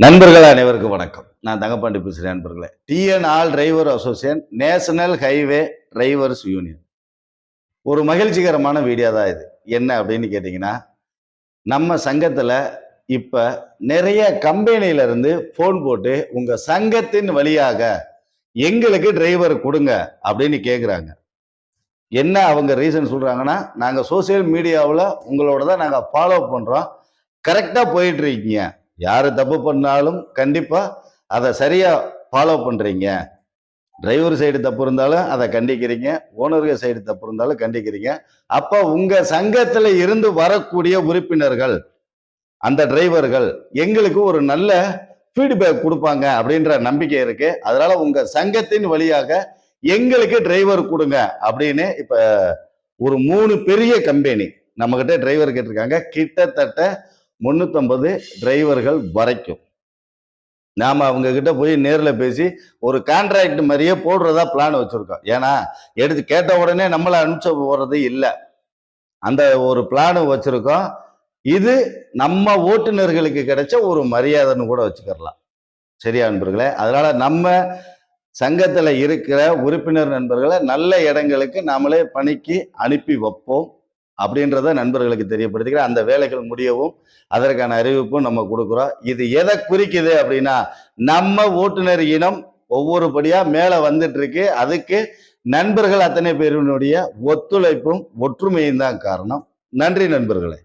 நண்பர்கள் அனைவருக்கும் வணக்கம். நான் தங்கப்பாண்டி பேசுகிறேன் நண்பர்களே. TN all driver association national highway drivers union ஒரு மகிழ்ச்சிகரமான வீடியோ தான் இது. என்ன அப்படின்னு கேட்டிங்கன்னா நம்ம சங்கத்தில் இப்போ நிறைய கம்பெனியில இருந்து ஃபோன் போட்டு உங்கள் சங்கத்தின் வழியாக எங்களுக்கு டிரைவர் கொடுங்க அப்படின்னு கேட்குறாங்க என்ன அவங்க ரீசன் சொல்கிறாங்கன்னா நாங்கள் சோசியல் மீடியாவில் உங்களோட தான் நாங்கள் ஃபாலோ பண்ணுறோம் கரெக்டாக போயிட்டுருக்கீங்க யார் தப்பு பண்ணாலும் கண்டிப்பாக அதை சரியாக ஃபாலோ பண்ணுறீங்க டிரைவர் சைடு தப்பு இருந்தாலும் அதை கண்டிக்கிறீங்க. ஓனர்கள் சைடு தப்பு இருந்தாலும் கண்டிக்கிறீங்க. அப்போ உங்கள் சங்கத்தில் இருந்து வரக்கூடிய உறுப்பினர்கள் அந்த டிரைவர்கள் எங்களுக்கு ஒரு நல்ல ஃபீட்பேக் கொடுப்பாங்க அப்படின்ற நம்பிக்கை இருக்கு. அதனால உங்க சங்கத்தின் வழியாக எங்களுக்கு டிரைவர் கொடுங்க அப்படின்னு இப்ப ஒரு மூணு பெரிய கம்பெனி நம்மக்கிட்ட டிரைவர் கேட்டிருக்காங்க. கிட்டத்தட்ட முந்நூற்றம்பது டிரைவர்கள் வரைக்கும். நாம் அவங்க கிட்ட போய் நேரில் பேசி ஒரு கான்ட்ராக்ட் மாதிரியே போடுறதா பிளான் வச்சுருக்கோம். ஏன்னா எடுத்து கேட்ட உடனே நம்மளை அனுப்பிச்ச போகிறது இல்லை. அந்த ஒரு பிளானு வச்சுருக்கோம். இது நம்ம ஓட்டுநர்களுக்கு கிடைச்ச ஒரு மரியாதைன்னு கூட வச்சுக்கலாம் சரியா நண்பர்களே? அதனால் நம்ம சங்கத்தில் இருக்கிற உறுப்பினர் நண்பர்களை நல்ல இடங்களுக்கு நாமளே பணிக்கு அனுப்பி வைப்போம். அப்படின்றத நண்பர்களுக்கு தெரியப்படுத்திக்கிறேன். அந்த வேலைகள் முடியவும் அதற்கான அறிவிப்பும் நம்ம கொடுக்குறோம். இது எதை குறிக்குது அப்படின்னா நம்ம ஓட்டுநர் இனம் ஒவ்வொரு படியா மேல வந்துட்டு இருக்கு அதுக்கு நண்பர்கள் அத்தனை பேரினுடைய ஒத்துழைப்பும் ஒற்றுமையும் தான் காரணம். நன்றி நண்பர்களே.